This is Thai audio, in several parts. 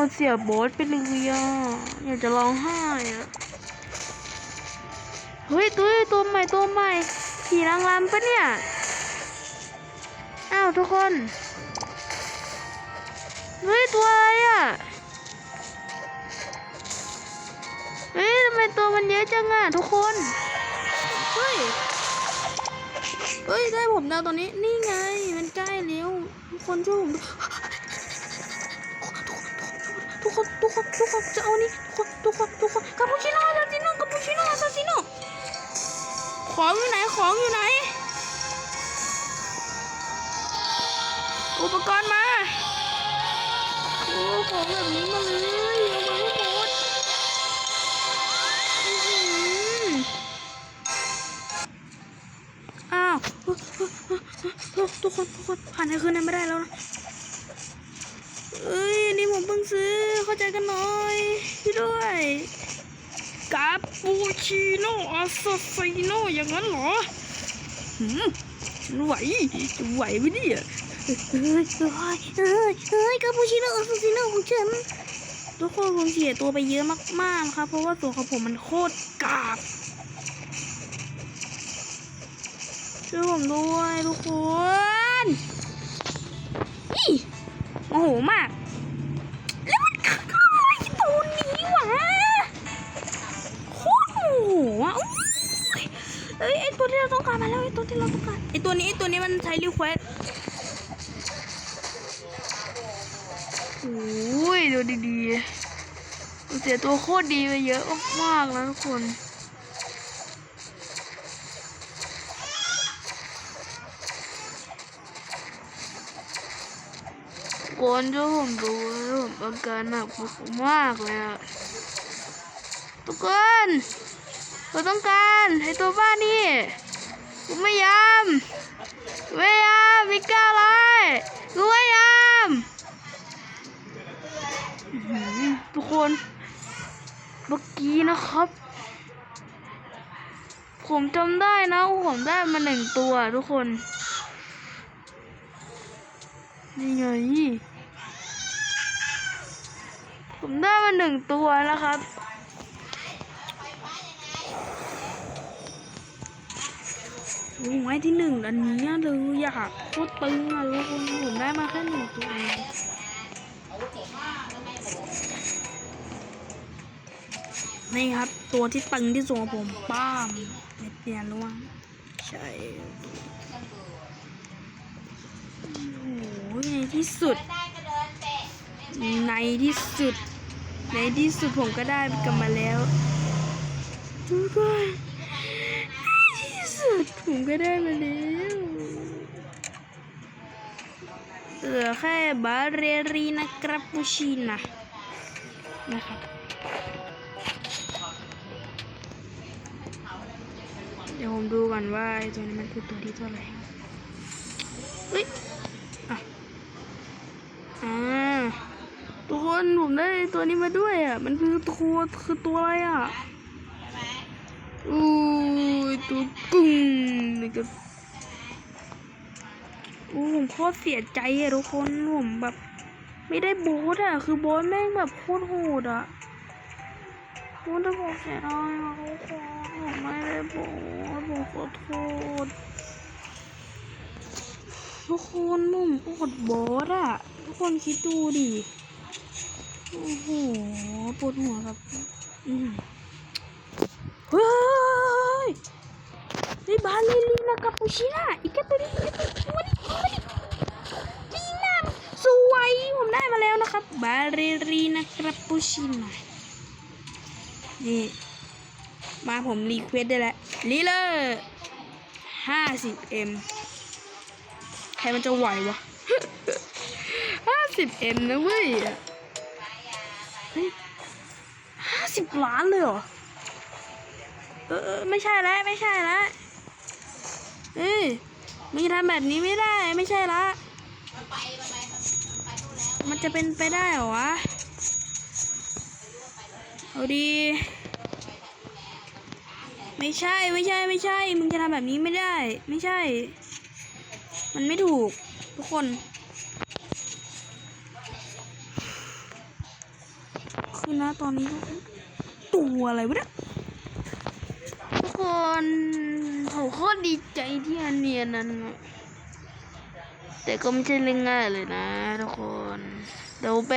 โคตรเสียโบสไปเลยอะอยากจะร้องไห้อะเฮ้ยตัวตัวใหม่ตัวใหม่ผีนางรำปะเนี่ยอ้าวทุกคนเฮ้ยตัวอะไรอะเฮ้ยทำไมตัวมันเยอะจังอะทุกคนเฮ้ยเฮ้ยได้ผมดาวตอนนี้นี่ไงมันใกล้แล้วทุกคนช่วยผม ทุกคนทุกคนทุกคนจะเอานี่ทุกคนทุกคนทุกคนคาปูชิโน่ซาซิโน่คาปูชิโน่ซาซิโน่ของอยู่ไหนของอยู่ไหน อุปกรณ์มาโอ้ของแบบนี้มาเลยเอามาให้หมดอื้ออ้าวทุกคนทุกคนผ่านให้คืนนั้นไม่ได้แล้วนะเอ้ย นนี่ผมเพิ่งซื้อเข้าใจกันหน่อยพี่ด้วยกาปูชิโน่อาซาซิโน่อย่างนั้นเหรอหืมฉันไหวจะไหวไหมเนี่ยเฮ้ยเฮ้ยเฮ้ยเฮ้ยคาปูชิโน่อาซาซิโน่ของฉันทุกคนผมเสียตัวไปเยอะมากๆนะครับเพราะว่าตัวของผมมันโคตรกากช่วยผมด้วยทุกคนนี่โมโหมาก มาแล้วไอตัวที่เราต้องการไอตัวนี้ไอตัวนี้มันใช้รีเควสโอ้ยดูดีๆเสียตัวโคตรดีไปเยอะมากๆแล้วทุกคนกวนช่วยผมดูผมอาการหนักมากเลยอะทุกคนเราต้องการให้ตัวบ้านนี่ กูไม่ยอมไม่ยอมไม่กล้าเลยกูไม่ยอมทุกคนเมื่อกี้นะครับ ผมจำได้นะผมได้มาหนึ่งตัวทุกคนนี่ไงผมได้มาหนึ่งตัวนะครับ ไม้ที่หนึ่งอันนี้เลยอยากโคตรตึงอะทุกคนผมได้มาแค่หนึ่งตัวเองนี่ครับ ตัวที่ตึงที่สุดของผมป้ามเม็ดเดียนล่วงใช่โอ้โหในที่สุด ในที่สุด ในที่สุดผมก็ได้กลับมาแล้วทุกคนในที่สุด ผมก็ได้มาแล้วเหลือแค่บาเรรีนากราปูชินะนะครับเดี๋ยวผมดูก่อนว่าไอตัวนี้มันคือตัวที่เท่าไหร่เฮ้ยอะอ่าทุกคนผมได้ตัวนี้มาด้วยอะ มันคือตัวคือตัวอะไรอะ อู้ ตัวกุ้งนี่ก็โอ้ผมโคตรเสียใจอะทุกคนผมแบบ ไม่ได้โบสอะคือโบสแม่งแบบโคตรโหดอะโคตรผมเสียดายอะทุกคนผมไม่ได้โบสผมขอโทษทุกคนผมอดโบสอะทุกคนคิดดูดิโอ้โหปวดหัวครับอืมเฮ้ย เฮ้ยบาลีลีนาคาปูชิน่าอีกแค่ตัวนี้ตัวนี้ตัวนี้ตัวนี้จีน่าสวยผมได้มาแล้วนะครับบาลีลีนาคาปูชิน่านี่มาผมรีเควสได้แล้วลีเลอร์ห้าสิบเอ็มใครมันจะไหววะห้าสิบเอ็มนะเว้ยห้าสิบล้านเลยเหรอ เออ ไม่ใช่แล้ว ไม่ใช่แล้ว เอ้ยมึงทำแบบนี้ไม่ได้ไม่ใช่ละ มันจะเป็นไปได้เหรอวะ เอาดี ไม่ใช่ไม่ใช่ไม่ใช่ มึงจะทำแบบนี้ไม่ได้ ไม่ใช่ มันไม่ถูกทุทุกคน คือนะตอนนี้ ตัวอะไรวะเนี่ยทุกคน ผมโคตรดีใจที่อันเนียนนั้น แต่ก็ไม่ใช่เรื่องง่ายเลยนะทุกคน เดี๋ยวไป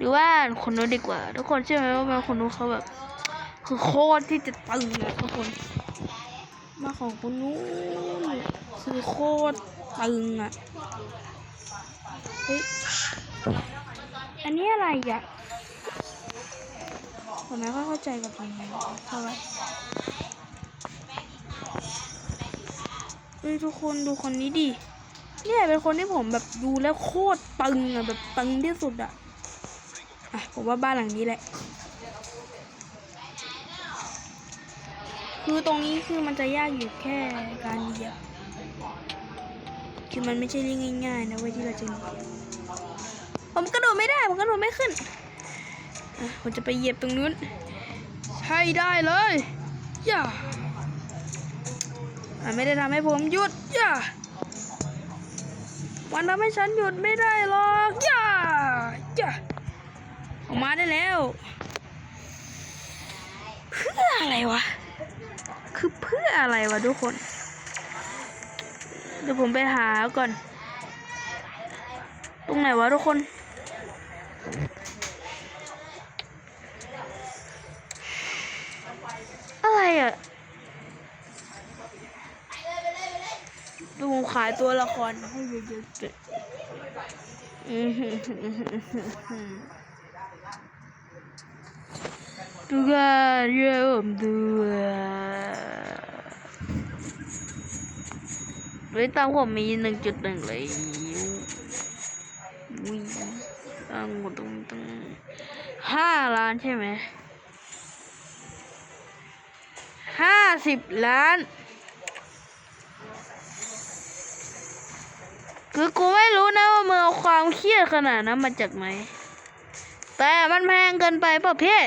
ดูว่าคนนู้นดีกว่า ทุกคนเชื่อไหมว่ามาคนนู้นเขาแบบ คือโคตรที่จะตึงอะทุกคน มาของคนนู้นคือโคตรตึงอะเฮ้ยอันนี้อะไรอะผมไม่ค่อยเข้าใจกับมันเท่าไหร่ เฮ้ยทุกคนดูคนนี้ดิเนี่ยเป็นคนที่ผมแบบดูแล้วโคตรตึงอะแบบตึงที่สุดอะอะผมว่าบ้านหลังนี้แหละ คือตรงนี้คือมันจะยากอยู่แค่การเหยียบคือมันไม่ใช่เรื่องง่ายๆนะเว้ยที่เราจะเหยียบผมกระโดดไม่ได้ผมกระโดดไม่ขึ้นผมจะไปเหยียบตรงนู้นใช่ได้เลยย่า อะไม่ได้ทำให้ผมหยุดย่ามันทำให้ฉันหยุดไม่ได้หรอกย่าย่าออกมาได้แล้วเพื่ออะไรวะ คือเพื่ออะไรวะทุกคน เดี๋ยวผมไปหาก่อน ตรงไหนวะทุกคนอะไรอะ ดูขายตัวละครให้เยอะๆเลยอือหือหือหือหือหือดูกันเยี่ยมด้วยเฮ้ยตามผมมีหนึ่งจุดหนึ่งเลยวิตั้งหมดตรงตรงห้าล้านใช่ไหมห้าสิบล้าน คือกูไม่รู้นะว่ามึงเอาความเครียดขนาดนั้นมาจากไหน แต่มันแพงเกินไปเปล่าพี่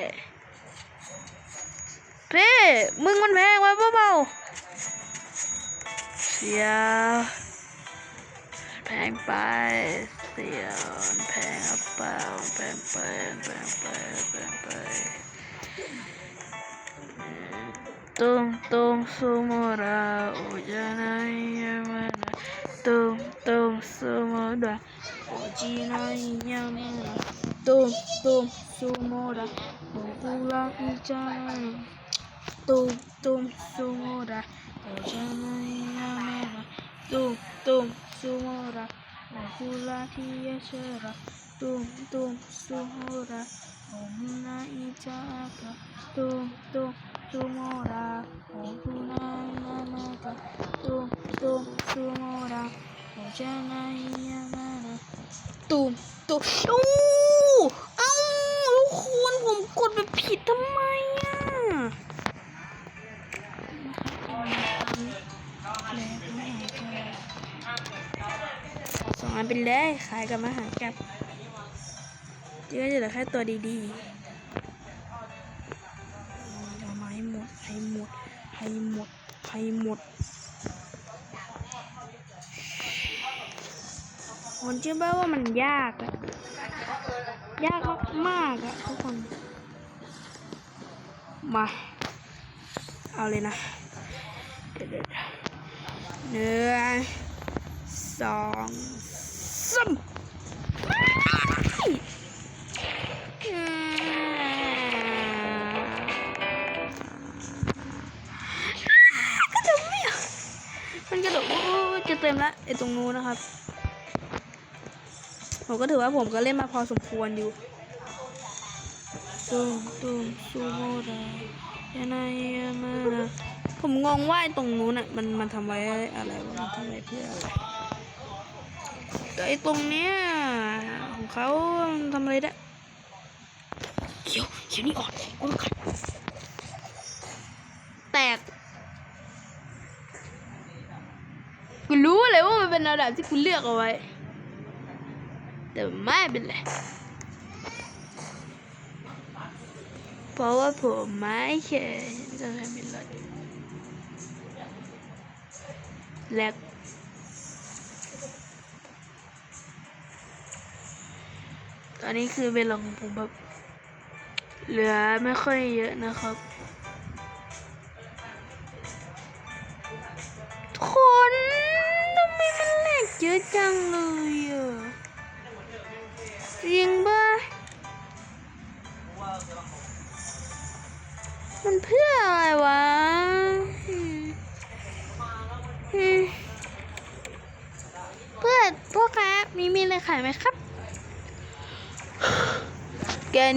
พี่มึงมันแพงไปเปล่าเสียแพงไปเสียแพงเปล่าแพงไปแพงไปแพงไปตุ้งตุ้งซูโมราโอจานายยามานาตุ้งตุ้งซูโมราโอจินายยามา นาตุ้งตุ้งซูโมราโอกุระอิจานา tum tum sumora ojana yamara tum tum sumora ohula kiyashara tum tum sumora ohuna ichaka tum tum sumora ตุมตุมโอ้เอ้าทุกคนผมกดไปผิดทำไมอะสองอันเป็นเลยขายกับมาหากับที่ก็จะเหลือแค่ตัวดีๆเอามาให้หมดให้หมดให้หมดให้หมด ผมเชื่อป่าว่ามันยากอะยากมากๆอะทุกคน มา เอาเลยนะเดี๋ยวๆหนึ่งสองสามอืมกระไม่มันกระโดดจะเต็มและไอ้ตรงนู้นนะครับ ผมก็ถือว่าผมก็เล่นมาพอสมควรอยู่ตุ้มตุ้มซูโมดายานายามานะผมงงว่าไอ้ตรงนู้นอะมันมันทำไว้อะไรวะมันทำไว้เพื่ออะไรไอ้ตรงเนี้ยของเขาทำอะไรได้เขียวเขียวนี่ก่อนกูต้องขัดแตกกูรู้เลยว่ามันเป็นระดับที่กูเลือกเอาไว้ แต่ไม่เป็นไร เพราะว่าผมไม่เคยจะทำเป็นรถและตอนนี้คือเป็นลงผมแบบเหลือไม่ค่อยเยอะนะครับ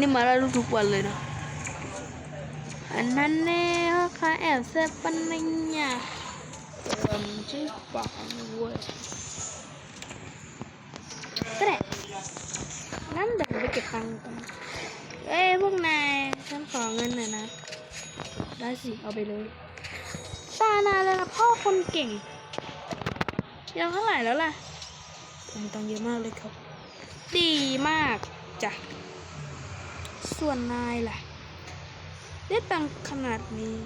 นี่มาแล้วทุกวันเลยนะอันนั้นแน่พ่อค้าแอบเซฟปันนิญญาเติมชื่อปากเว้ยก็ได้งั้นเดี๋ยวผมไปเก็บตังค์กันเอ้ยพวกนายฉันขอเงินหน่อยนะ ได้สิ เอาไปเลยตานานเลยนะพ่อคนเก่งยังเท่าไหร่แล้วล่ะผมมีตังค์เยอะมากเลยครับ ดีมากจ้ะ ส่วนนายล่ะ ได้ตังขนาดนี้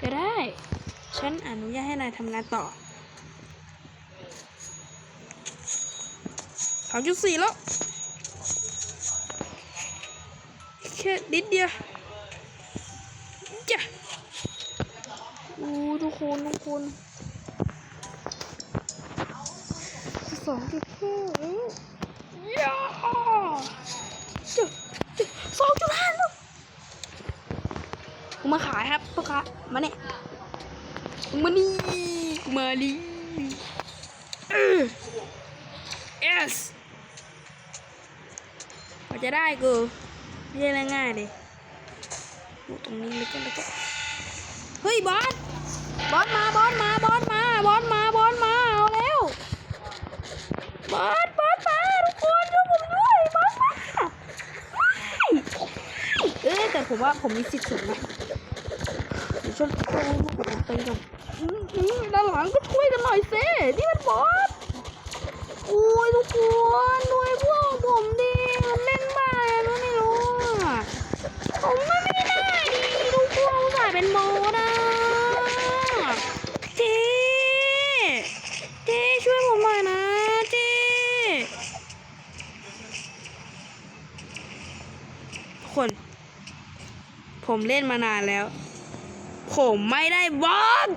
ก็ได้ ฉันอนุญาตให้นายทำงานต่อสามจุดสี่แล้ว แค่นิดเดียวจ้ะอู้ทุกคน ทุกคนสองจุดห้าย่าจ้ะจ้ะสองจุดห้าแล้วกูมาขาย ค้ามาเนี่ยมานี่มานี่เออ yes กว่าจะได้กูไม่ใช่เรื่องง่ายเลยดูตรงนี้แล้วก็แล้วก็เฮ้ยบอสบอสมาบอสมาบอสมาบอสมาบอสมาเอาแล้วบอสบอสมาทุกคนช่วยผมด้วยบอสมาเอ้ยแต่ผมว่าผมมีสิทธิ์สูงนะ ช่วยช่วยให้พวกผมตีก่นอืมด้านหลังก็ช่วยกันหน่อยสินี่มันบอสโอ้ยทุกคนดูไอ้พวกผมดิมันเล่นบ้าอะไรไม่รู้ผมไม่ได้ดีทุกคนอุตส่าห์เป็นโมนะเจ๊เจ๊ช่วยผมหน่อยนะเจ๊คน ผมเล่นมานานแล้ว ไม่ได้บอส